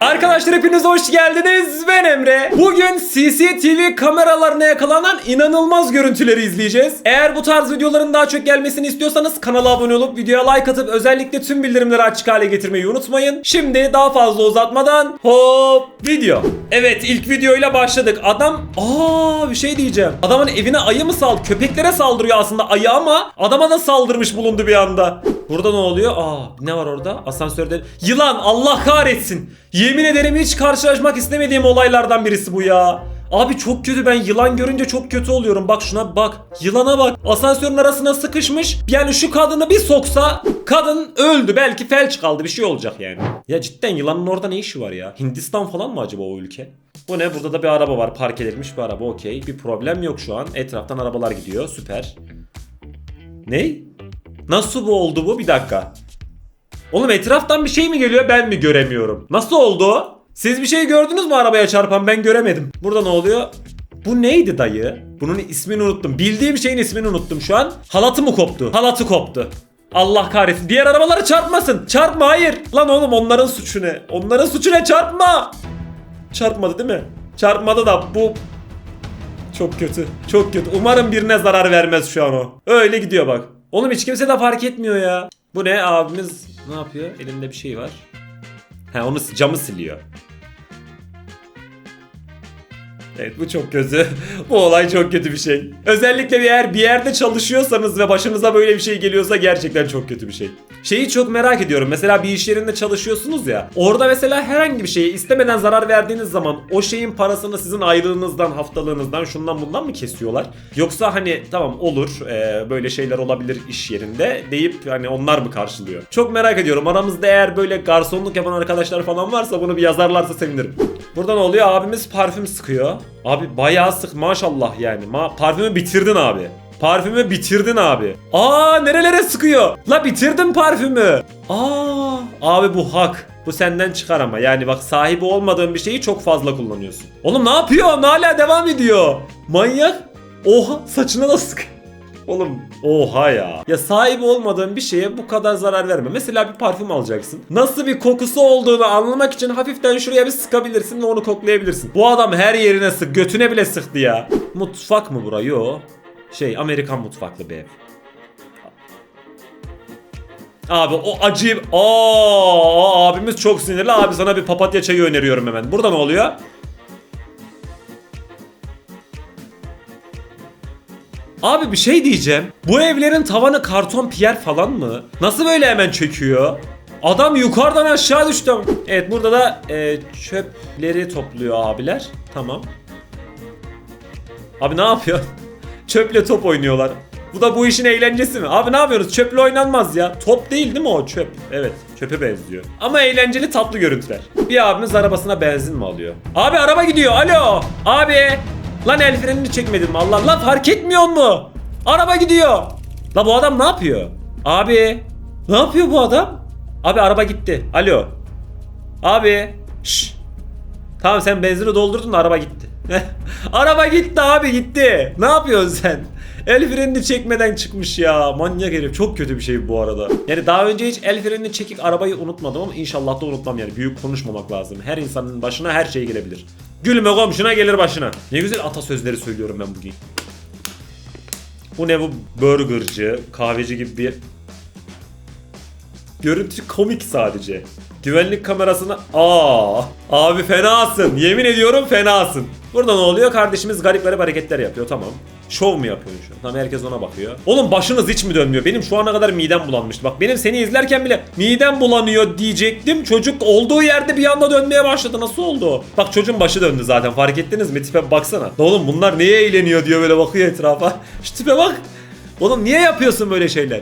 Arkadaşlar hepiniz hoş geldiniz. Ben Emre. Bugün CCTV kameralarına yakalanan inanılmaz görüntüleri izleyeceğiz. Eğer bu tarz videoların daha çok gelmesini istiyorsanız kanala abone olup videoya like atıp özellikle tüm bildirimleri açık hale getirmeyi unutmayın. Şimdi daha fazla uzatmadan hop video. Evet ilk videoyla başladık. Adam aa bir şey diyeceğim. Adamın evine ayı mı sal? Köpeklere saldırıyor aslında ayı ama adama da saldırmış bulundu bir anda. Burada ne oluyor? Aa ne var orada? Asansörde yılan Allah kahretsin. Yemin ederim hiç karşılaşmak istemediğim olaylardan birisi bu ya. Abi çok kötü ben yılan görünce çok kötü oluyorum. Bak şuna bak. Yılana bak. Asansörün arasına sıkışmış. Yani şu kadını bir soksa kadın öldü. Belki felç kaldı. Bir şey olacak yani. Ya cidden yılanın orada ne işi var ya? Hindistan falan mı acaba o ülke? Bu ne? Burada da bir araba var. Park edilmiş bir araba. Okey. Bir problem yok şu an. Etraftan arabalar gidiyor. Süper. Ne? Nasıl bu oldu bu? Bir dakika. Oğlum etraftan bir şey mi geliyor ben mi göremiyorum? Nasıl oldu? Siz bir şey gördünüz mü arabaya çarpan ben göremedim. Burada ne oluyor? Bu neydi dayı? Bunun ismini unuttum. Bildiğim şeyin ismini unuttum şu an. Halatı mı koptu? Halatı koptu. Allah kahretsin. Diğer arabaları çarpmasın. Çarpma hayır. Lan oğlum onların suçu ne? Onların suçu ne? Çarpma. Çarpmadı değil mi? Çarpmadı da bu çok kötü. Çok kötü. Umarım birine zarar vermez şu an o. Öyle gidiyor bak. Oğlum hiç kimse de fark etmiyor ya. Bu ne abimiz ne yapıyor? Elinde bir şey var. Ha onu camı siliyor. Evet bu çok kötü. bu olay çok kötü bir şey. Özellikle eğer bir yerde çalışıyorsanız ve başınıza böyle bir şey geliyorsa gerçekten çok kötü bir şey. Şeyi çok merak ediyorum. Mesela bir iş yerinde çalışıyorsunuz ya. Orada mesela herhangi bir şeye istemeden zarar verdiğiniz zaman o şeyin parasını sizin aylığınızdan, haftalığınızdan, şundan bundan mı kesiyorlar? Yoksa hani tamam olur e, böyle şeyler olabilir iş yerinde deyip hani onlar mı karşılıyor? Çok merak ediyorum. Aramızda eğer böyle garsonluk yapan arkadaşlar falan varsa bunu bir yazarlarsa sevinirim. Burada ne oluyor? Abimiz parfüm sıkıyor. Abi bayağı sık maşallah yani. Ma parfümü bitirdin abi. Parfümü bitirdin abi. Aa nerelere sıkıyor? La bitirdin parfümü. Aa abi bu hak. Bu senden çıkar ama yani bak sahibi olmadığın bir şeyi çok fazla kullanıyorsun. Oğlum ne yapıyor? Hala devam ediyor. Manyak. Oha saçına da sık. Oğlum oha ya. Ya sahibi olmadığın bir şeye bu kadar zarar verme. Mesela bir parfüm alacaksın. Nasıl bir kokusu olduğunu anlamak için hafiften şuraya bir sıkabilirsin ve onu koklayabilirsin. Bu adam her yerine sık. Götüne bile sıktı ya. Mutfak mı bura? Yo. Şey Amerikan mutfaklı bir ev. Abi o acı... Aa, abimiz çok sinirli. Abi sana bir papatya çayı öneriyorum hemen. Burada ne oluyor? Abi bir şey diyeceğim. Bu evlerin tavanı karton piyer falan mı? Nasıl böyle hemen çöküyor? Adam yukarıdan aşağı düştü. Evet burada da e, çöpleri topluyor abiler. Tamam. Abi ne yapıyor? Çöple top oynuyorlar. Bu da bu işin eğlencesi mi? Abi ne yapıyoruz? Çöple oynanmaz ya. Top değil değil mi o çöp? Evet çöpe benziyor. Ama eğlenceli tatlı görüntüler. Bir abimiz arabasına benzin mi alıyor? Abi araba gidiyor. Alo. Abi. Lan el frenini çekmedin mi Allah? Lan fark etmiyor mu? Araba gidiyor. La bu adam ne yapıyor? Abi. Ne yapıyor bu adam? Abi araba gitti. Alo. Abi. Şş. Tamam sen benzini doldurdun araba gitti. araba gitti abi gitti. Ne yapıyorsun sen? El frenini çekmeden çıkmış ya. Manyak herif. Çok kötü bir şey bu arada. Yani daha önce hiç el frenini çekik arabayı unutmadım ama inşallah da unutmam yani. Büyük konuşmamak lazım. Her insanın başına her şey gelebilir. Gülme komşuna gelir başına. Ne güzel atasözleri söylüyorum ben bugün. Bu ne bu burgerci, kahveci gibi bir Görüntü komik sadece. Güvenlik kamerasına... Aa, abi fenasın. Yemin ediyorum fenasın. Burada ne oluyor? Kardeşimiz garip garip hareketler yapıyor. Tamam. Şov mu yapıyorsun şu an? Tamam herkes ona bakıyor. Oğlum başınız hiç mi dönmüyor? Benim şu ana kadar midem bulanmıştı. Bak benim seni izlerken bile midem bulanıyor diyecektim. Çocuk olduğu yerde bir anda dönmeye başladı. Nasıl oldu? Bak çocuğun başı döndü zaten. Fark ettiniz mi? Tipe baksana. Oğlum bunlar neye eğleniyor diyor böyle bakıyor etrafa. Şu tipe bak. Oğlum niye yapıyorsun böyle şeyler?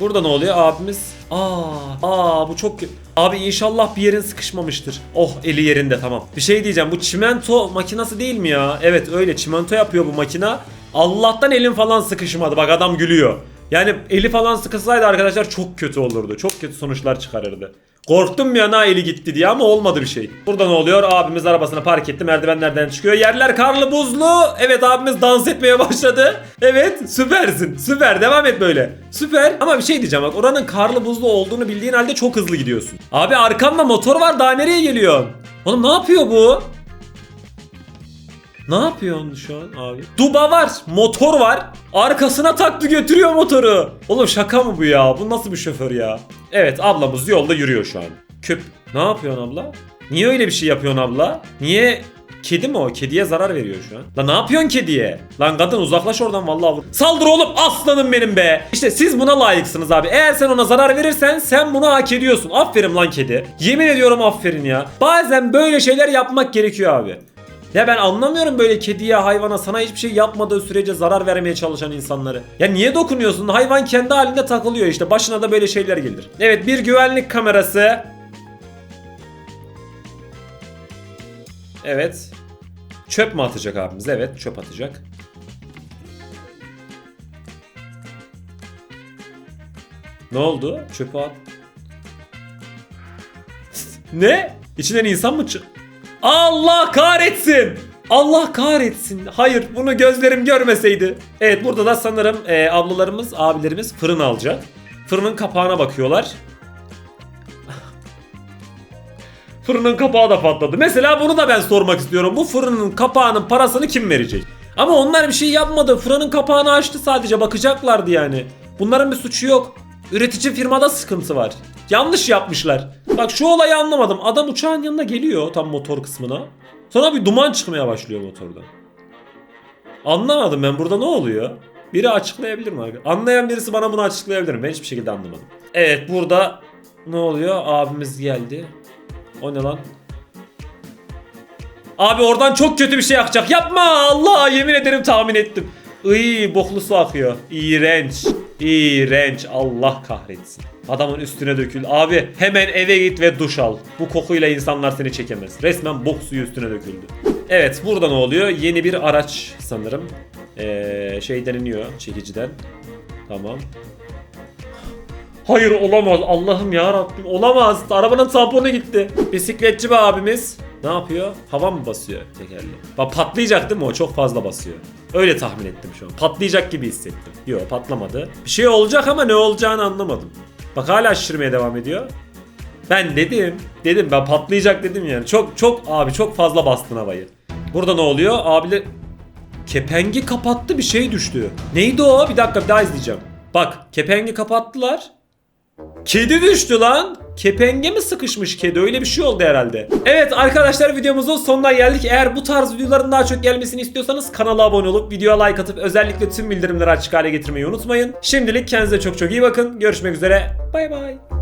Burada ne oluyor abimiz? Aa, aa bu çok. Abi inşallah bir yerin sıkışmamıştır. Oh eli yerinde tamam. Bir şey diyeceğim bu çimento makinası değil mi ya? Evet öyle çimento yapıyor bu makina. Allah'tan elin falan sıkışmadı. Bak adam gülüyor. Yani eli falan sıkışsaydı arkadaşlar çok kötü olurdu. Çok kötü sonuçlar çıkarırdı. Korktum bir ana eli gitti diye ama olmadı bir şey. Burada ne oluyor? Abimiz arabasını park etti. Merdivenlerden çıkıyor. Yerler karlı buzlu. Evet abimiz dans etmeye başladı. Evet süpersin. Süper devam et böyle. Süper. Ama bir şey diyeceğim bak oranın karlı buzlu olduğunu bildiğin halde çok hızlı gidiyorsun. Abi arkamda motor var daha nereye geliyorsun? Oğlum ne yapıyor bu? Ne yapıyorsun şu an abi? Duba var, motor var. Arkasına taktı götürüyor motoru. Oğlum şaka mı bu ya? Bu nasıl bir şoför ya? Evet ablamız yolda yürüyor şu an. Küp. Ne yapıyorsun abla? Niye öyle bir şey yapıyorsun abla? Niye Kedi mi o? Kediye zarar veriyor şu an. Lan ne yapıyorsun kediye? Lan kadın uzaklaş oradan vallahi vur. Saldır oğlum aslanım benim be. İşte siz buna layıksınız abi. Eğer sen ona zarar verirsen sen bunu hak ediyorsun. Aferin lan kedi. Yemin ediyorum aferin ya. Bazen böyle şeyler yapmak gerekiyor abi. Ya ben anlamıyorum böyle kediye, hayvana sana hiçbir şey yapmadığı sürece zarar vermeye çalışan insanları. Ya niye dokunuyorsun? Hayvan kendi halinde takılıyor işte. Başına da böyle şeyler gelir. Evet bir güvenlik kamerası. Evet. Çöp mü atacak abimiz? Evet çöp atacak. Ne oldu? Çöpü at. ne? İçinden insan mı çık? Allah kahretsin. Allah kahretsin. Hayır bunu gözlerim görmeseydi. Evet burada da sanırım e, ablalarımız, abilerimiz fırın alacak. Fırının kapağına bakıyorlar. Fırının kapağı da patladı. Mesela bunu da ben sormak istiyorum. Bu fırının kapağının parasını kim verecek? Ama onlar bir şey yapmadı. Fırının kapağını açtı sadece bakacaklardı yani. Bunların bir suçu yok. Üretici firmada sıkıntı var. Yanlış yapmışlar. Bak şu olayı anlamadım. Adam uçağın yanına geliyor tam motor kısmına. Sonra bir duman çıkmaya başlıyor motordan. Anlamadım ben burada ne oluyor? Biri açıklayabilir mi abi? Anlayan birisi bana bunu açıklayabilir mi? Ben hiçbir şekilde anlamadım. Evet burada ne oluyor? Abimiz geldi. O ne lan? Abi oradan çok kötü bir şey akacak. Yapma Allah yemin ederim tahmin ettim. Iy boklu su akıyor. İğrenç. İğrenç. Allah kahretsin. Adamın üstüne dökül. Abi hemen eve git ve duş al. Bu kokuyla insanlar seni çekemez. Resmen bok suyu üstüne döküldü. Evet burada ne oluyor? Yeni bir araç sanırım. Ee, şeyden iniyor çekiciden. Tamam. Hayır olamaz. Allah'ım ya Rabbim olamaz. Arabanın tamponu gitti. Bisikletçi bir abimiz ne yapıyor? Hava mı basıyor tekerle? Bak patlayacak değil mi o? Çok fazla basıyor. Öyle tahmin ettim şu an. Patlayacak gibi hissettim. Yok patlamadı. Bir şey olacak ama ne olacağını anlamadım. Bak hala şişirmeye devam ediyor. Ben dedim. Dedim ben patlayacak dedim yani. Çok çok abi çok fazla bastın havayı. Burada ne oluyor? Abiler kepengi kapattı bir şey düştü. Neydi o? Bir dakika bir daha izleyeceğim. Bak kepengi kapattılar. Kedi düştü lan. Kepenge mi sıkışmış kedi? Öyle bir şey oldu herhalde. Evet arkadaşlar videomuzun sonuna geldik. Eğer bu tarz videoların daha çok gelmesini istiyorsanız kanala abone olup videoya like atıp özellikle tüm bildirimleri açık hale getirmeyi unutmayın. Şimdilik kendinize çok çok iyi bakın. Görüşmek üzere. Bay bay.